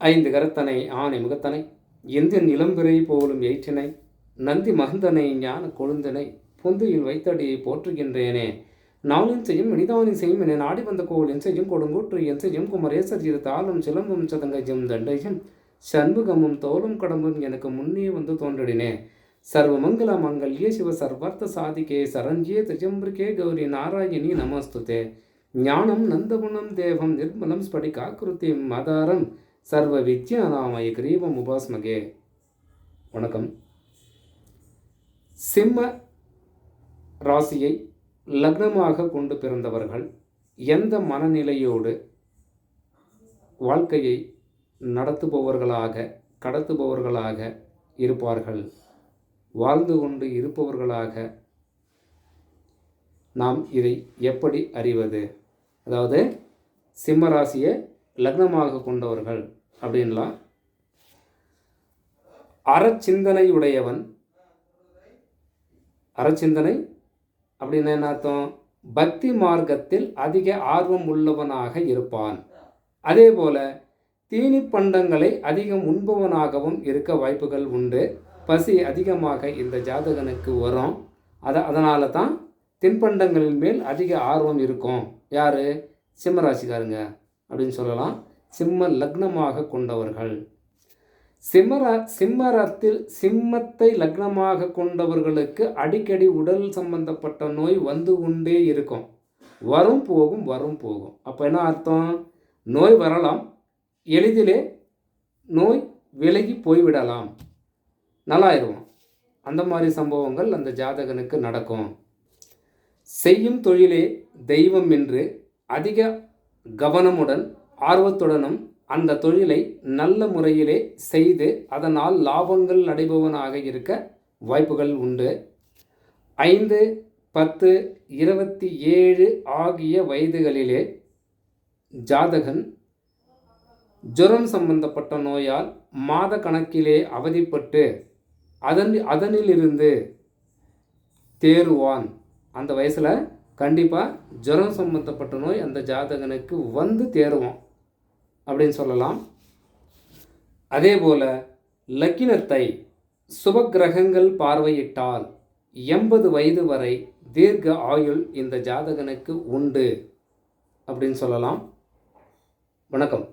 ஐந்து கரத்தனை ஆனை முகத்தனை எந்த இளம்பிறை போலும் எயிற்றினை நந்தி மகந்தனை ஞான கொழுந்தனை பொந்தியில் வைத்தடியை போற்றுகின்றேனே. நாளின் செய்யும் இனிதானின் செய்யும் என நாடி வந்த கோளின் செய்யும் கொடுங்கூற்று என் செய்யும் குமரேசர் இரு தாளும் சிலம்பும் சதங்கையும் தண்டையும் சண்முகமும் தோளும் கடம்பும் எனக்கு முன்னே வந்து தோன்றினே சர்வமங்கல மங்கல்யே சிவ சர்வார்த்த சாதிகே சரஞ்சியே திஜம்பிரிகே கௌரி நாராயணி நமஸ்துதே. ஞானம் நந்தகுணம் தேவம் நிர்மலம் ஸ்படிகாக்கிருதி மதாரம் சர்வ வித்யாநாமய கிரீவம் உபாஸ்மகே வணக்கம். சிம்ம ராசியை லக்னமாக கொண்டு பிறந்தவர்கள் எந்த மனநிலையோடு வாழ்க்கையை நடத்துபவர்களாக கடத்துபவர்களாக இருப்பார்கள்? வாழ்ந்து கொண்டு இருப்பவர்களாக நாம் இதை எப்படி அறிவது? அதாவது சிம்ம ராசியை லக்னமாக கொண்டவர்கள் அப்படின்லாம் அறச்சிந்தனையுடையவன். அறச்சிந்தனை அப்படின்னு என்ன அர்த்தம்? பக்தி மார்க்கத்தில் அதிக ஆர்வம் உள்ளவனாக இருப்பான். அதே போல தீனி பண்டங்களை அதிகம் உண்பவனாகவும் இருக்க வாய்ப்புகள் உண்டு. பசி அதிகமாக இந்த ஜாதகனுக்கு வரும். அதை அதனால தான் தின்பண்டங்களின் மேல் அதிக ஆர்வம் இருக்கும். யார்? சிம்மராசிக்காரங்க. அப்படின்னு சொல்லலாம். சிம்ம லக்னமாக கொண்டவர்கள். சிம்மர சிம்மரத்தில் சிம்மத்தை லக்னமாக கொண்டவர்களுக்கு அடிக்கடி உடல் சம்பந்தப்பட்ட நோய் வந்து கொண்டே இருக்கும். வரும் போகும் வரும் போகும். அப்போ என்ன அர்த்தம்? நோய் வரலாம். எளிதிலே நோய் விலகி போய்விடலாம். நல்லாயிருவோம் அந்த மாதிரி சம்பவங்கள் அந்த ஜாதகனுக்கு நடக்கும். செய்யும் தொழிலே தெய்வம் என்று அதிக கவனமுடன் ஆர்வத்துடனும் அந்த தொழிலை நல்ல முறையிலே செய்து அதனால் லாபங்கள் அடைபவனாக இருக்க வாய்ப்புகள் உண்டு. ஐந்து பத்து இருபத்தி ஏழு ஆகிய வயதுகளிலே ஜாதகன் ஜுரம் சம்பந்தப்பட்ட நோயால் மாத கணக்கிலே அவதிப்பட்டு அதன் அதனிலிருந்து தேறுவான். அந்த வயசில் கண்டிப்பாக ஜுரம் சம்பந்தப்பட்ட நோய் அந்த ஜாதகனுக்கு வந்து தேருவோம் அப்படின்னு சொல்லலாம். அதே போல் லக்கினத்தை சுபக்கிரகங்கள் பார்வையிட்டால் எண்பது வயது வரை தீர்க்க ஆயுள் இந்த ஜாதகனுக்கு உண்டு அப்படின்னு சொல்லலாம். வணக்கம்.